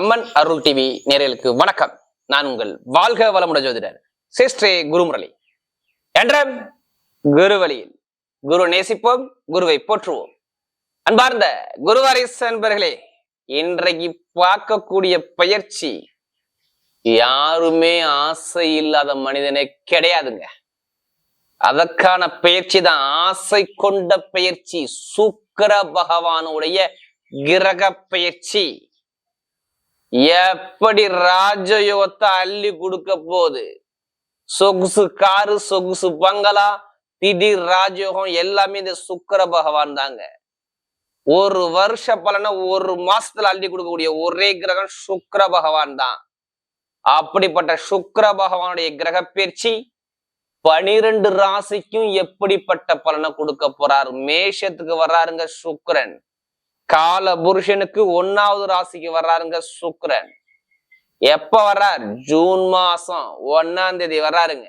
அம்மன் அருள் TV நேரலுக்கு வணக்கம். நான் உங்கள் வாழ்க வளமுட ஜோதிடர் சிஸ்ரே குருமுரளி. என்ற குரு வழியில் குரு நேசிப்போம் குருவை போற்றுவோம். அன்பார்ந்த குருவாரிஸ் அன்பர்களே இன்றைக்கு பார்க்கக்கூடிய பயிற்சி யாருமே ஆசை இல்லாத மனிதனே கிடையாதுங்க. அதற்கான பயிற்சி தான் ஆசை கொண்ட பயிற்சி சுக்கர பகவானுடைய கிரக பயிற்சி. எப்படி ராஜயோகத்தை அள்ளி கொடுக்க போகுது? சொகுசு காரு சொகுசு பங்களா திடீர் ராஜயோகம் எல்லாமே இந்த சுக்கர பகவான் தாங்க. ஒரு வருஷ பலனை ஒரு மாசத்துல அள்ளி கொடுக்கக்கூடிய ஒரே கிரகம் சுக்கர பகவான் தான். அப்படிப்பட்ட சுக்கர பகவானுடைய கிரக பயிற்சி பனிரெண்டு ராசிக்கும் எப்படிப்பட்ட பலனை கொடுக்க போறார்? மேஷத்துக்கு வர்றாருங்க சுக்கரன். கால புருஷனுக்கு ஒன்னாவது ராசிக்கு வர்றாருங்க சுக்ரன் எப்ப வர்றார்? ஜூன் மாசம் ஒன்னாம் தேதி வர்றாருங்க.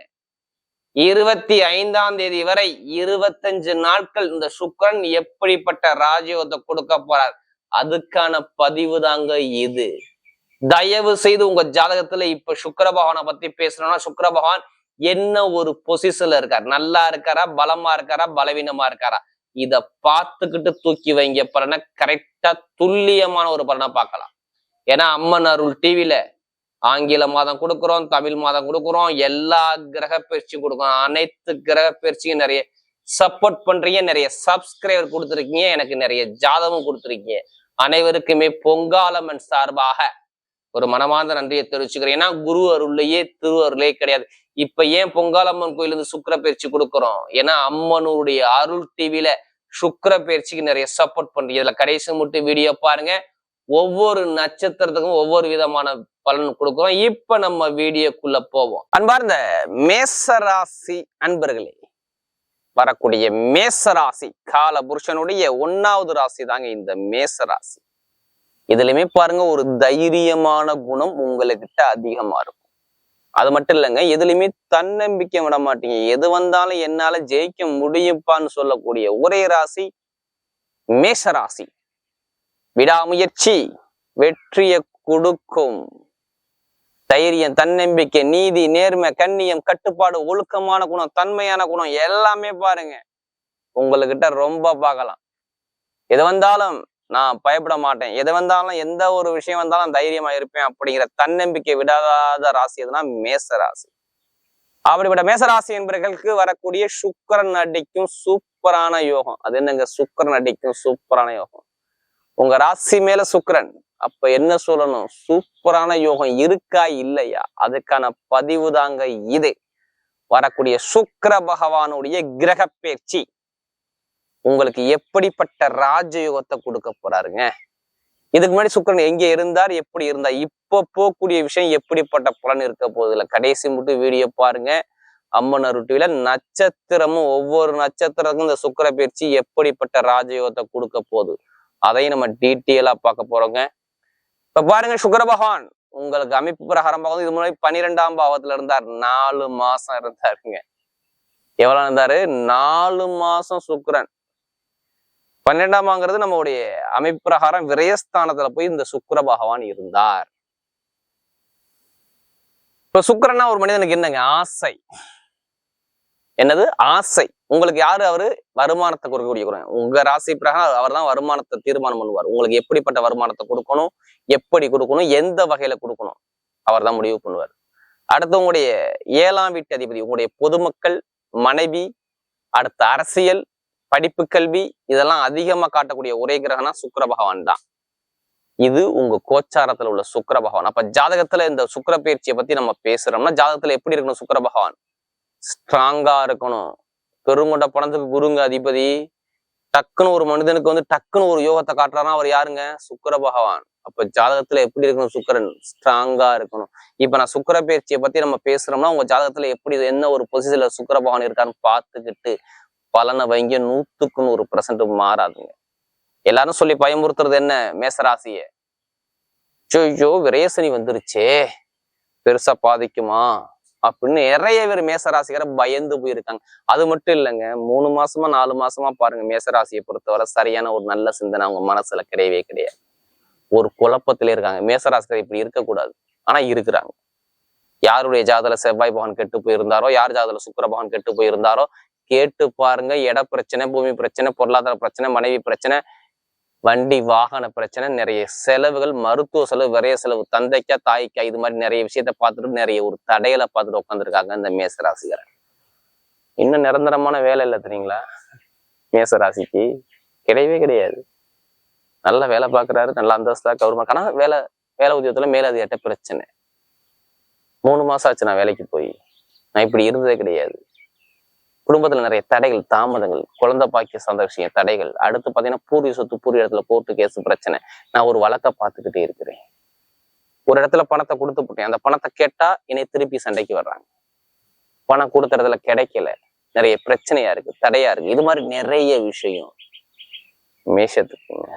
இருபத்தி ஐந்தாம் தேதி வரை இருபத்தஞ்சு நாட்கள் இந்த சுக்ரன் எப்படிப்பட்ட ராஜயோகத்தை கொடுக்க போறார்? அதுக்கான பதிவு தாங்க இது. தயவு செய்து உங்க ஜாதகத்துல இப்ப சுக்கர பகவானை பத்தி பேசணும்னா சுக்கர பகவான் என்ன ஒரு பொசிஷன்ல இருக்கார்? நல்லா இருக்காரா? பலமா இருக்காரா? பலவீனமா இருக்காரா? இத பார்த்துக்கிட்டு தூக்கி வைங்க. பலனை கரெக்டா துல்லியமான ஒரு பலனை பார்க்கலாம். ஏன்னா அம்மன் அருள் டிவில ஆங்கில மாதம் கொடுக்குறோம் தமிழ் மாதம் கொடுக்குறோம் எல்லா கிரக பயிற்சியும் கொடுக்குறோம் அனைத்து கிரக பயிற்சியும் நிறைய சப்போர்ட் பண்றீங்க நிறைய சப்ஸ்கிரைபர் கொடுத்துருக்கீங்க எனக்கு நிறைய ஜாதகம் கொடுத்துருக்கீங்க. அனைவருக்குமே பொங்காலம்மன் சார்பாக ஒரு மனமார்ந்த நன்றியை தெரிவிச்சுக்கிறேன். ஏன்னா குரு அருள்லையே திரு அருளே கிடையாது. இப்ப ஏன் பொங்காலம்மன் கோயில் இருந்து சுக்கர பயிற்சி கொடுக்குறோம்? ஏன்னா அம்மனுடைய அருள் டிவியில சுக்கர பயிற்சிக்கு நிறைய சப்போர்ட் பண்றீங்க. இதுல கடைசி மட்டும் வீடியோ பாருங்க. ஒவ்வொரு நட்சத்திரத்துக்கும் ஒவ்வொரு விதமான பலன் கொடுக்குறோம். இப்ப நம்ம வீடியோக்குள்ள போவோம். அன்பார்ந்த மேசராசி அன்பர்களே வரக்கூடிய மேசராசி கால புருஷனுடைய ஒன்னாவது ராசி தாங்க இந்த மேசராசி. இதுலயுமே பாருங்க ஒரு தைரியமான குணம் உங்ககிட்ட அதிகமா இருக்கும். அது மட்டும் இல்லைங்க எதுலையுமே தன்னம்பிக்கை விட மாட்டீங்க. எது வந்தாலும் என்னால ஜெயிக்க முடியுப்பான்னு சொல்லக்கூடிய ஒரே ராசி மேஷராசி விடாமுயற்சி வெற்றியை கொடுக்கும். தைரியம் தன்னம்பிக்கை நீதி நேர்மை கண்ணியம் கட்டுப்பாடு ஒழுக்கமான குணம் தன்மையான குணம் எல்லாமே பாருங்க. உங்ககிட்ட ரொம்ப பார்க்கலாம். எது வந்தாலும் நான் பயப்பட மாட்டேன். எது வந்தாலும் எந்த ஒரு விஷயம் வந்தாலும் தைரியமா இருப்பேன் அப்படிங்கிற தன்னம்பிக்கை விடாத ராசி எதுனா மேச ராசி. அப்படிப்பட்ட மேசராசி என்பவர்களுக்கு வரக்கூடிய சுக்கரன் அடிக்கும் சூப்பரான யோகம். அது என்னங்க? சுக்கரன் அடிக்கும் சூப்பரான யோகம். உங்க ராசி மேல சுக்கரன். அப்ப என்ன சொல்லணும்? சூப்பரான யோகம் இருக்கா இல்லையா? அதுக்கான பதிவு தாங்க இது. வரக்கூடிய சுக்கர பகவானுடைய கிரக பயிற்சி உங்களுக்கு எப்படிப்பட்ட ராஜயோகத்தை கொடுக்க போறாருங்க? இதுக்கு முன்னாடி சுக்கரன் எங்க இருந்தார் எப்படி இருந்தார் இப்ப போகக்கூடிய விஷயம் எப்படிப்பட்ட பலன் இருக்க போகுது கடைசி மட்டும் வீடியோ பாருங்க. அம்மன் அருட்டியில நட்சத்திரமும் ஒவ்வொரு நட்சத்திரத்துக்கும் இந்த சுக்கர பயிற்சி எப்படிப்பட்ட ராஜயோகத்தை கொடுக்க போகுது? அதையும் நம்ம டீட்டெயிலா பார்க்க போறோங்க. இப்ப பாருங்க சுக்கர பகவான் உங்களுக்கு அமைப்பு பிரகாரம் பார்க்கும் இது முன்னாடி பன்னிரெண்டாம் பாவத்துல இருந்தார் நாலு மாசம் இருந்தாருங்க. எவ்வளவு இருந்தாரு? நாலு மாசம் சுக்கரன். பன்னெண்டாமாங்கிறது நம்மளுடைய அமைப்பு பிரகாரம் விரயஸ்தானத்துல போய் இந்த சுக்கர பகவான் இருந்தார். இப்ப சுக்கரன்னா ஒரு மனிதனுக்கு என்னங்க? ஆசை. என்னது? ஆசை. உங்களுக்கு யாரு அவரு? வருமானத்தை கொடுக்கக்கூடிய உங்க ராசி பிரகாரம் அவர் தான் வருமானத்தை தீர்மானம் பண்ணுவார். உங்களுக்கு எப்படிப்பட்ட வருமானத்தை கொடுக்கணும்? எப்படி கொடுக்கணும்? எந்த வகையில கொடுக்கணும்? அவர் தான் முடிவு பண்ணுவார். அடுத்து உங்களுடைய ஏழாம் வீட்டு அதிபதி உங்களுடைய பொதுமக்கள் மனைவி அடுத்த அரசியல் படிப்பு கல்வி இதெல்லாம் அதிகமா காட்டக்கூடிய ஒரே கிரகம்னா சுக்கர பகவான் தான். இது உங்க கோச்சாரத்துல உள்ள சுக்கர பகவான். அப்ப ஜாதகத்துல இந்த சுக்கர பயிற்சியை பத்தி நம்ம பேசுறோம்னா ஜாதகத்துல எப்படி இருக்கணும் சுக்கர பகவான்? ஸ்ட்ராங்கா இருக்கணும். பெருங்கொண்ட பணத்துக்கு குருங்க அதிபதி. டக்குன்னு ஒரு மனிதனுக்கு வந்து டக்குன்னு ஒரு யோகத்தை காட்டுறாருன்னா அவர் யாருங்க? சுக்கர பகவான். அப்ப ஜாதகத்துல எப்படி இருக்கணும் சுக்கரன்? ஸ்ட்ராங்கா இருக்கணும். இப்ப நான் சுக்கர பயிற்சியை பத்தி நம்ம பேசுறோம்னா உங்க ஜாதகத்துல எப்படி என்ன ஒரு பொசிஷன்ல சுக்கர பகவான் இருக்கான்னு பார்த்துக்கிட்டு பலனை வைங்க நூத்துக்கு நூறு பர்சன்ட் மாறாதுங்க. எல்லாரும் சொல்லி பயமுறுத்துறது என்ன? மேசராசிய. ஐயோ விரேசனி வந்துருச்சே. பெருசா பாதிக்குமா? அப்படின்னு நிறைய பேர் மேசராசிகரை பயந்து போயிருக்காங்க. அது மட்டும் இல்லைங்க மூணு மாசமா நாலு மாசமா பாருங்க மேசராசியை பொறுத்தவரை சரியான ஒரு நல்ல சிந்தனை அவங்க மனசுல கிடையவே கிடையாது. ஒரு குழப்பத்திலே இருக்காங்க. மேசராசிரியர் இப்படி இருக்கக்கூடாது. ஆனா இருக்கிறாங்க. யாருடைய ஜாதல செவ்வாய் பகவான் கெட்டு போயிருந்தாரோ யார் ஜாதல சுக்கர பகவான் கெட்டு போயிருந்தாரோ கேட்டு பாருங்க. இட பிரச்சனை பூமி பிரச்சனை பொருளாதார பிரச்சனை மனைவி பிரச்சனை வண்டி வாகன பிரச்சனை நிறைய. செலவுகள் மருத்துவ செலவு விரைய செலவு தந்தைக்கா தாய்க்கா இது மாதிரி நிறைய விஷயத்த பார்த்துட்டு நிறைய ஒரு தடையில பார்த்துட்டு உட்காந்துருக்காங்க இந்த மேசராசிகரை இன்னும் நிரந்தரமான வேலை இல்லை தெரியுங்களா? மேசராசிக்கு கிடையவே கிடையாது. நல்ல வேலை பார்க்குறாரு நல்ல அந்தஸ்தா கவர்மெண்ட் ஆனா வேலை வேலை உத்தியோகத்தில் மேலதிகாட்ட பிரச்சனை. மூணு மாசம் ஆச்சு நான் வேலைக்கு போய். நான் இப்படி இருந்ததே கிடையாது. குடும்பத்துல நிறைய தடைகள் தாமதங்கள் குழந்தை பாக்கிய சார்ந்த விஷயம் தடைகள். அடுத்து பாத்தீங்கன்னா பூர்வீக சொத்து பூர்வீக இடத்துல கோர்ட்டு கேஸ் பிரச்சனை. நான் ஒரு வழக்க பார்த்துக்கிட்டே இருக்கிறேன். ஒரு இடத்துல பணத்தை கொடுத்து போட்டேன். அந்த பணத்தை கேட்டா என்னை திருப்பி சண்டைக்கு வர்றாங்க. பணம் கொடுத்த இடத்துல கிடைக்கல. நிறைய பிரச்சனையா இருக்கு தடையா இருக்கு. இது மாதிரி நிறைய விஷயம் மேஷத்துக்குங்க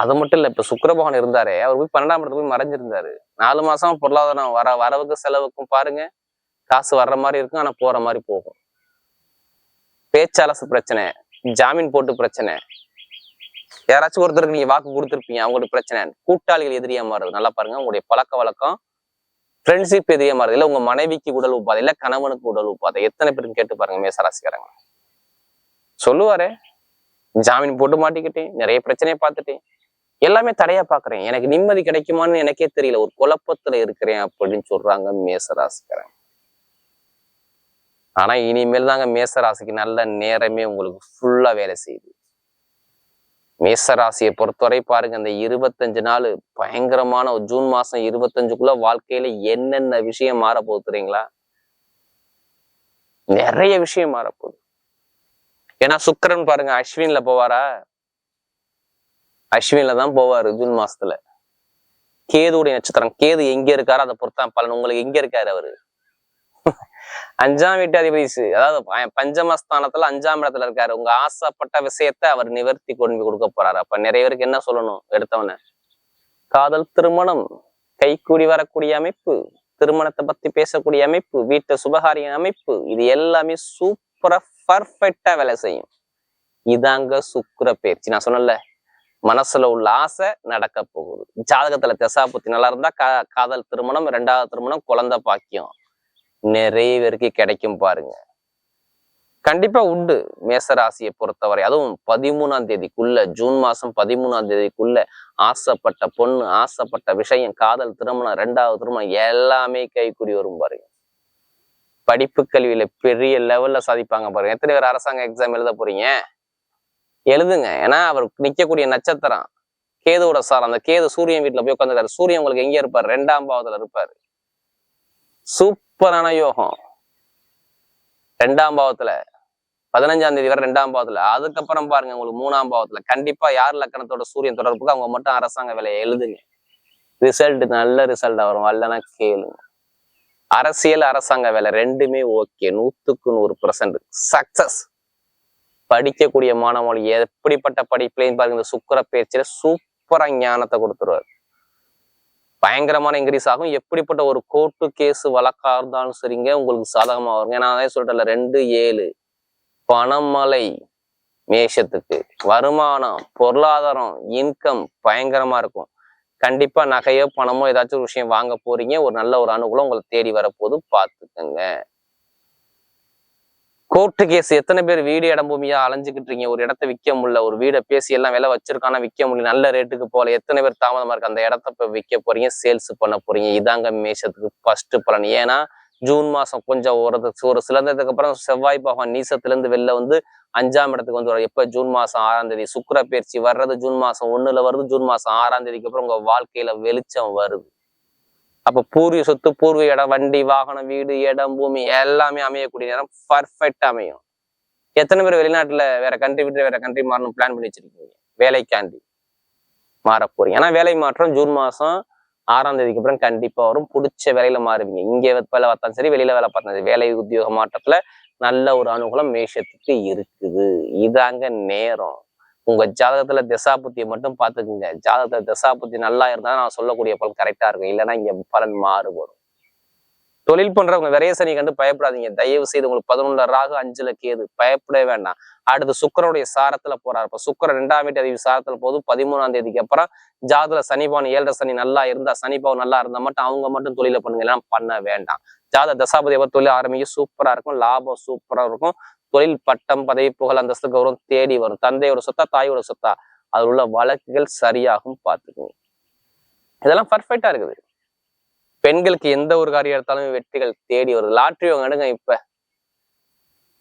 அது மட்டும் இல்ல இப்ப சுக்கிர இருந்தாரே அவர் போய் பன்னெண்டாம் இடத்துல போய் மறைஞ்சிருந்தாரு. நாலு மாசம் பொருளாதாரம் வர வரவுக்கு செலவுக்கும் பாருங்க. காசு வர்ற மாதிரி இருக்கும் ஆனா போற மாதிரி போகும். பேச்சாலசு பிரச்சனை. ஜாமீன் போட்டு பிரச்சனை. யாராச்சும் ஒருத்தருக்கு நீங்க வாக்கு கொடுத்துருப்பீங்க அவங்களுக்கு பிரச்சனை. கூட்டாளிகள் எதிரியா மாறுது நல்லா பாருங்க உங்களுடைய பழக்க வழக்கம் ஃப்ரெண்ட்ஷிப் எதிரியா மாறுது. இல்ல உங்க மனைவிக்கு உடல் உப்பாதை இல்ல கணவனுக்கு உடல் உப்பாதை எத்தனை பேருக்கு கேட்டு பாருங்க மேசராசிக்காரங்க. சொல்லுவாரு ஜாமீன் போட்டு மாட்டிக்கிட்டேன் நிறைய பிரச்சனையை பார்த்துட்டேன். எல்லாமே தடையா பாக்குறேன். எனக்கு நிம்மதி கிடைக்குமான்னு எனக்கே தெரியல. ஒரு குழப்பத்துல இருக்கிறேன் அப்படின்னு சொல்றாங்க மேசராசிக்காரங்க. ஆனா இனிமேல் தாங்க மேசராசிக்கு நல்ல நேரமே உங்களுக்கு ஃபுல்லா வேலை செய்யுது. மேசராசியை பொறுத்தவரை பாருங்க இந்த இருபத்தஞ்சு நாள் பயங்கரமான ஒரு ஜூன் மாசம் இருபத்தஞ்சுக்குள்ள வாழ்க்கையில என்னென்ன விஷயம் மாற போகுது நிறைய விஷயம் மாறப்போகுது. ஏன்னா சுக்கரன் பாருங்க அஸ்வின்ல போவாரா? அஸ்வின்ல தான் போவாரு ஜூன் மாசத்துல. கேதுடைய நட்சத்திரம் கேது எங்க இருக்காரோ அதை பொறுத்தான் பலன். உங்களுக்கு எங்க இருக்காரு அவரு? அஞ்சாம் வீட்டு அதிபதி அதாவது பஞ்சமஸ்தானத்துல அஞ்சாம் இடத்துல இருக்காரு. உங்க ஆசைப்பட்ட விஷயத்த அவர் நிவர்த்தி கொண்டு கொடுக்க போறாரு. அப்ப நிறைய பேருக்கு என்ன சொல்லணும்? எடுத்தவன காதல் திருமணம் கைக்கூடி வரக்கூடிய அமைப்பு திருமணத்தை பத்தி பேசக்கூடிய அமைப்பு வீட்டு சுபகாரிய அமைப்பு இது எல்லாமே சூப்பரா பர்ஃபெக்டா வேலை செய்யும். இதாங்க சுக்கர பயிற்சி. நான் சொன்னேன்ல மனசுல உள்ள ஆசை நடக்க போகுது. ஜாதகத்துல தசாபுத்தி நல்லா இருந்தா கா காதல் திருமணம் ரெண்டாவது திருமணம் குழந்தை பாக்கியம். நிறைய பேருக்கு கிடைக்கும் பாருங்க. கண்டிப்பா உண்டு. மேசராசியை பொறுத்தவரை. அதுவும் பதிமூணாம் தேதிக்குள்ள ஜூன் மாசம் பதிமூணாம் தேதிக்குள்ள ஆசைப்பட்ட பொண்ணு ஆசைப்பட்ட விஷயம் காதல் திருமணம் ரெண்டாவது திருமணம் எல்லாமே கைக்குறி வரும் பாருங்க. படிப்பு கல்வியில பெரிய லெவல்ல சாதிப்பாங்க பாருங்க. எத்தனை பேர் அரசாங்க எக்ஸாம் எழுத போறீங்க? எழுதுங்க. ஏன்னா அவர் நிக்கக்கூடிய நட்சத்திரம் கேதுவோட சார் அந்த கேது சூரியன் வீட்டுல போய் உட்காந்துருக்காரு சூரியன் உங்களுக்கு எங்க இருப்பார்? ரெண்டாம் பாவத்துல இருப்பாரு. சூப்பரான யோகம். ரெண்டாம் பாவத்துல பதினஞ்சாம் தேதி வரை ரெண்டாம் பாவத்துல. அதுக்கப்புறம் பாருங்க உங்களுக்கு மூணாம் பாவத்துல. கண்டிப்பா யார் லக்கணத்தோட சூரியன் தொடர்புக்கு அவங்க மட்டும் அரசாங்க வேலையை எழுதுங்க. ரிசல்ட் நல்ல ரிசல்ட் வரும். அல்லனா கேளுங்க. அரசியல் அரசாங்க வேலை ரெண்டுமே ஓகே நூத்துக்கு நூறு பர்சன்ட் சக்சஸ் படிக்கக்கூடிய மாணவர்கள் எப்படிப்பட்ட படிப்புலையும் பாருங்க இந்த சுக்கர பேச்சில சூப்பரா ஞானத்தை கொடுத்துருவாரு. பயங்கரமான இன்க்ரீஸ் ஆகும். எப்படிப்பட்ட ஒரு கோர்ட்டு கேஸ் வழக்கா இருந்தாலும் சரிங்க உங்களுக்கு சாதகமா வருங்க. ஏன்னா அதே சொல்லிட்டல ரெண்டு ஏழு. பணமலை மேஷத்துக்கு. வருமானம் பொருளாதாரம் இன்கம் பயங்கரமா இருக்கும். கண்டிப்பா நகையோ பணமோ ஏதாச்சும் ஒரு விஷயம் வாங்க போறீங்க. ஒரு நல்ல ஒரு அனுகூலம் உங்களை தேடி வரப்போது பார்த்துக்கங்க. கோர்ட்டு கேஸ் எத்தனை பேர் வீடு இடம் பூமியா அலைஞ்சுக்கிட்டு இருக்கீங்க? ஒரு இடத்த விற்க முடியல ஒரு வீடை பேசி எல்லாம் விலை வச்சிருக்கானா விற்க முடியல நல்ல ரேட்டுக்கு போகல. எத்தனை பேர் தாமதமா இருக்கு? அந்த இடத்த இப்போ விற்க போறீங்க சேல்ஸ் பண்ண போறீங்க. இதாங்க மேஷத்துக்கு ஃபர்ஸ்ட் பலன். ஏன்னா ஜூன் மாசம் கொஞ்சம் ஒரு ஒரு சிலந்ததுக்கு அப்புறம் செவ்வாய் பகவான் நீசத்துல இருந்து வெளில வந்து அஞ்சாம் இடத்துக்கு வந்து வரும். எப்போ? ஜூன் மாசம் ஆறாம் தேதி. சுக்கர பயிற்சி வர்றது ஜூன் மாசம் ஒண்ணுல வருது. ஜூன் மாசம் ஆறாம் தேதிக்கு அப்புறம் உங்க வாழ்க்கையில வெளிச்சம் வருது. அப்போ பூர்வீக சொத்து பூர்வீக இடம் வண்டி வாகனம் வீடு இடம் பூமி எல்லாமே அமையக்கூடிய நேரம் பர்ஃபெக்ட் அமையும். எத்தனை பேர் வெளிநாட்டில் வேற கண்ட்ரி விட்டு வேற கண்ட்ரி மாறணும் பிளான் பண்ணி வச்சிருக்கீங்க? வேலைக்காண்டி மாற போறீங்க ஏன்னா வேலை மாற்றம் ஜூன் மாசம் ஆறாம் தேதிக்கு அப்புறம் கண்டிப்பாக வரும். பிடிச்ச வேலையில மாறுவீங்க. இங்கே வேலை பார்த்தாலும் சரி வெளியில வேலை பார்த்தாலும் சரி வேலை உத்தியோக மாற்றத்துல நல்ல ஒரு அனுகூலம் மேஷத்துக்கு இருக்குது. இதாங்க நேரம். உங்க ஜாதகத்துல திசாபுத்தியை மட்டும் பாத்துக்குங்க ஜாதகத்துல திசாபுத்தி நல்லா இருந்தா நான் சொல்லக்கூடிய பலன் கரெக்டா இருக்கும். இல்லைன்னா இங்க பலன் மாறுபடும். தொழில் பண்றவங்க விரைய சனி கண்டு பயப்படாதீங்க. தயவு செய்து உங்களுக்கு பதினொன்று ராகு அஞ்சுல கேது. பயப்படவே வேண்டாம். அடுத்து சுக்கரனுடைய சாரத்துல போறாரு. இப்ப சுக்கரன் ரெண்டாம் வீட்டு அறிவு சாரத்துல போது பதிமூணாம் தேதிக்கு அப்புறம் ஜாதகத்துல சனிபவன் ஏழரை சனி நல்லா இருந்தா சனிபவன் நல்லா இருந்தா மட்டும் அவங்க மட்டும் தொழில பண்ணுங்க. எல்லாம் பண்ண வேண்டாம். ஜாத தசாபதி அவர் தொழில் ஆரம்பிக்க சூப்பரா இருக்கும். லாபம் சூப்பரா இருக்கும். தொழில் பட்டம் பதவி புகழ் அந்தஸ்து கௌரவம் தேடி வரும். தந்தையோட சொத்தா தாயோட சொத்தா. அதில் உள்ள வழக்குகள் சரியாகும் பார்த்துக்குங்க. இதெல்லாம் பர்ஃபெக்டா இருக்குது. பெண்களுக்கு எந்த ஒரு காரியம் எடுத்தாலும் வெற்றிகள் தேடி வருது. லாட்ரி யோகம் எடுங்க இப்ப.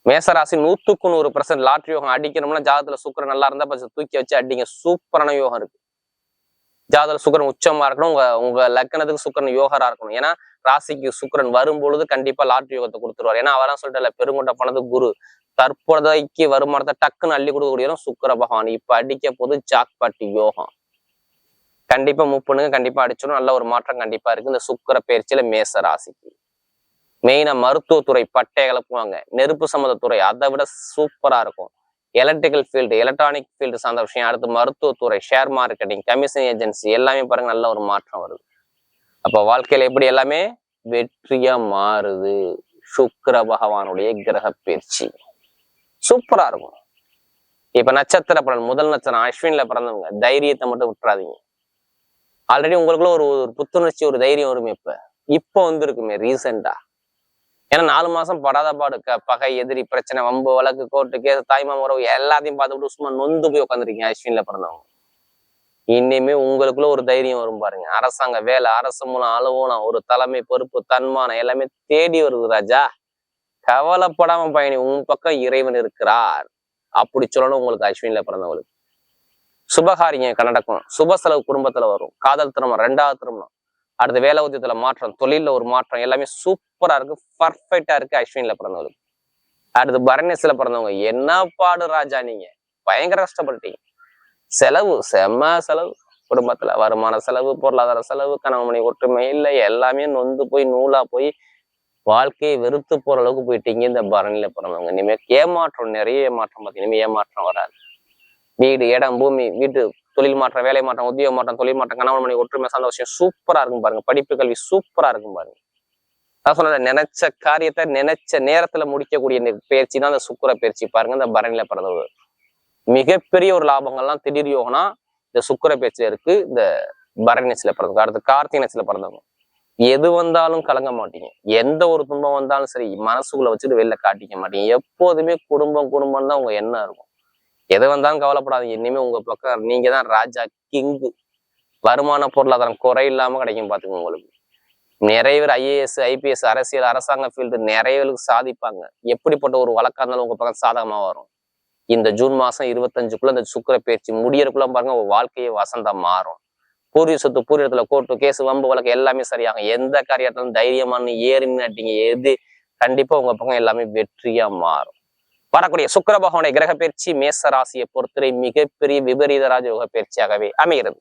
மேசராசி நூத்துக்கு நூறு பர்சன்ட் லாட்ரி யோகம் அடிக்கணும்னா ஜாதத்துல சுக்கரம் நல்லா இருந்தா பஸ் தூக்கி வச்சு அடிங்க. சூப்பரான யோகம் இருக்கு. ஜாதத்துல சுக்கரன் உச்சமா இருக்கணும். உங்க உங்க லக்கணத்துக்கு சுக்கரன் யோகரா இருக்கணும். ஏன்னா ராசிக்கு சுக்கரன் வரும் பொழுது கண்டிப்பா லாட்ரி யோகத்தை கொடுத்துருவார். ஏன்னா அவரான் சொல்லிட்டு பெருங்கொண்ட பணது குரு. தற்போதைக்கு வருமானத்தை டக்குன்னு அள்ளி கொடுக்கக்கூடியவரும் சுக்கர பகவான். இப்ப அடிக்க போது ஜாக்பாட்டி யோகம். கண்டிப்பா மூவ் பண்ணுங்க கண்டிப்பா அடிச்சிடும் நல்ல ஒரு மாற்றம் கண்டிப்பா இருக்கு. இந்த சுக்கர பயிற்சியில மேச ராசிக்கு. மெயினா மருத்துவத்துறை பட்டை கலப்புவாங்க. நெருப்பு சம்மந்த துறை அதை விட சூப்பரா இருக்கும். எலக்ட்ரிக்கல் ஃபீல்டு எலக்ட்ரானிக் ஃபீல்டு சார்ந்த விஷயம். அடுத்து மருத்துவத்துறை ஷேர் மார்க்கெட்டிங் கமிஷன் ஏஜென்சி எல்லாமே பாருங்க நல்ல ஒரு மாற்றம் வருது. அப்போ வாழ்க்கையில எப்படி எல்லாமே? வெற்றியா மாறுது. சுக்கர பகவானுடைய கிரக பயிற்சி. சூப்பரா இருக்கும். இப்ப நட்சத்திர பலன் முதல் நட்சத்திரம் அஸ்வின்ல பிறந்தவங்க தைரியத்தை மட்டும் விட்டுறாதீங்க. ஆல்ரெடி உங்களுக்குள்ள ஒரு ஒரு புத்துணர்ச்சி ஒரு தைரியம் வருமே இப்ப. இப்போ வந்துருக்குமே ரீசெண்டா ஏன்னா நாலு மாசம் படாத பாடு பகை எதிரி பிரச்சனை வம்பு வழக்கு கோர்ட்டு கேஸ் தாய்மாம உறவு எல்லாத்தையும் பார்த்துட்டு சும்மா நொந்து போய் உட்காந்துருக்கீங்க அஸ்வின்ல பிறந்தவங்க. இனிமே உங்களுக்குள்ள ஒரு தைரியம் வரும் பாருங்க. அரசாங்க வேலை அரசு மூலம் அலுவலம் ஒரு தலைமை பொறுப்பு தன்மானம் எல்லாமே தேடி வருது ராஜா. கவலைப்படாம பயணி உன் பக்கம் இறைவன் இருக்கிறார். அப்படி சொல்லணும் உங்களுக்கு அஸ்வின்ல பிறந்தவங்களுக்கு. சுபகாரியம் நடக்கும். சுப செலவு குடும்பத்துல வரும். காதல் திருமணம் ரெண்டாவது திருமணம். அடுத்து வேலை உத்தியத்துல மாற்றம் தொழில ஒரு மாற்றம் எல்லாமே சூப்பரா இருக்கு. பர்ஃபெக்டா இருக்கு அஸ்வின்ல பிறந்தவங்களுக்கு. அடுத்து பரணிஸ்ல பிறந்தவங்க என்ன பாடு ராஜா நீங்க? பயங்கர கஷ்டப்பட்டீங்க செலவு செம்ம செலவு. குடும்பத்துல வருமான செலவு பொருளாதார செலவு கணவன் ஒற்றுமை இல்லை எல்லாமே நொந்து போய் நூலா போய் வாழ்க்கையை வெறுத்து போற அளவுக்கு போயிட்டீங்க இந்த பரணியில பிறந்தவங்க. இனிமே ஏமாற்றம் நிறைய ஏமாற்றம் பார்த்தீங்கன்னா ஏமாற்றம் வராது. வீடு இடம் பூமி வீட்டு தொழில் மாற்றம் வேலை மாற்றம் உத்தியோக மாற்றம் தொழில் மாற்றம் கணவன் மணி ஒற்றுமை சார்ந்த விஷயம் சூப்பரா இருக்கும் பாருங்க. படிப்பு கல்வி சூப்பரா இருக்கும் பாருங்க. நான் சொன்ன நினைச்ச காரியத்தை நினைச்ச நேரத்துல முடிக்கக்கூடிய இந்த பயிற்சி தான் அந்த சுக்கர பயிற்சி பாருங்க இந்த பரணியில பிறந்தவர் மிகப்பெரிய ஒரு லாபங்கள்லாம் திடீர் யோகனா இந்த சுக்கர பயிற்சியில இருக்கு இந்த பரணி பரணிசில பிறந்தவங்க. அடுத்து கார்த்திகனசில பிறந்தவங்க. எது வந்தாலும் கலங்க மாட்டீங்க. எந்த ஒரு துன்பம் வந்தாலும் சரி மனசுக்குள்ள வச்சுட்டு வெளில காட்டிக்க மாட்டீங்க. எப்போதுமே குடும்பம் குடும்பம் தான் உங்க எண்ணம் இருக்கும். எது வந்தாலும் கவலைப்படாதீங்க. இனிமே உங்க பக்கம் நீங்க தான் ராஜா கிங்கு வருமான பொருளாதாரம் குறை இல்லாம கிடைக்கும் பாத்துக்கோங்க உங்களுக்கு. நிறைய பேர் ஐஏஎஸ் ஐபிஎஸ் அரசியல் அரசாங்க ஃபீல்டு நிறைய பேருக்கு சாதிப்பாங்க. எப்படிப்பட்ட ஒரு வழக்கா இருந்தாலும் உங்க பக்கம் சாதகமா வரும். இந்த ஜூன் மாசம் இருபத்தஞ்சுக்குள்ள இந்த சுக்கர பயிற்சி முடியறக்குள்ள பாருங்க உங்க வாழ்க்கையை வசந்தம் மாறும். பூர்வீக சொத்து பூர்வீகத்துல கோர்ட்டு கேஸ் வம்பு வழக்கு எல்லாமே சரியாகும். எந்த காரியத்தாலும் தைரியமான ஏறி எது கண்டிப்பா உங்க பக்கம் எல்லாமே வெற்றியா மாறும். வரக்கூடிய சுக்கர பகவானுடைய கிரக பயிற்சி மேச ராசியை பொறுத்தவரை மிகப்பெரிய விபரீத ராஜயோக பயிற்சியாகவே அமைகிறது.